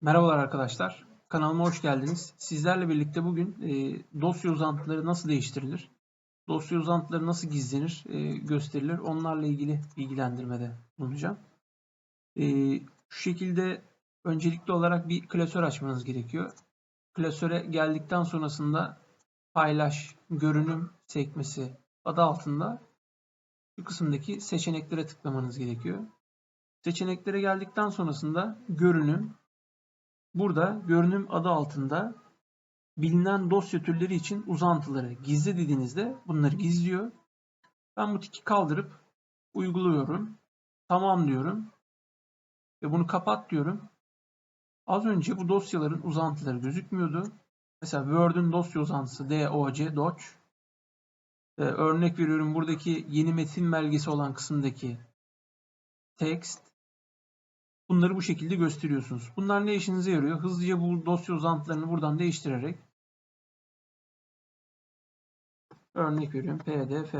Merhabalar arkadaşlar. Kanalıma hoş geldiniz. Sizlerle birlikte bugün e, dosya uzantıları nasıl değiştirilir, dosya uzantıları nasıl gizlenir, e, gösterilir, onlarla ilgili bilgilendirmede bulunacağım. E, şu şekilde öncelikli olarak bir klasör açmanız gerekiyor. Klasöre geldikten sonrasında paylaş, görünüm sekmesi adı altında şu kısımdaki seçeneklere tıklamanız gerekiyor. Seçeneklere geldikten sonrasında görünüm, Burada görünüm adı altında bilinen dosya türleri için uzantıları gizle dediğinizde bunları gizliyor. Ben bu tiki kaldırıp uyguluyorum. Tamam diyorum. Ve bunu kapat diyorum. Az önce bu dosyaların uzantıları gözükmüyordu. Mesela Word'ün dosya uzantısı doc, doc. Ee, örnek veriyorum buradaki yeni metin belgesi olan kısımdaki text Bunları bu şekilde gösteriyorsunuz. Bunlar ne işinize yarıyor? Hızlıca bu dosya uzantılarını buradan değiştirerek örnek veriyorum pdf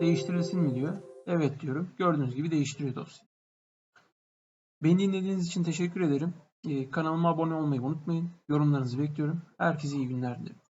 değiştirilsin mi diyor. Evet diyorum. Gördüğünüz gibi değiştiriyor dosya. Beni dinlediğiniz için teşekkür ederim. Ee, kanalıma abone olmayı unutmayın. Yorumlarınızı bekliyorum. Herkese iyi günler dilerim.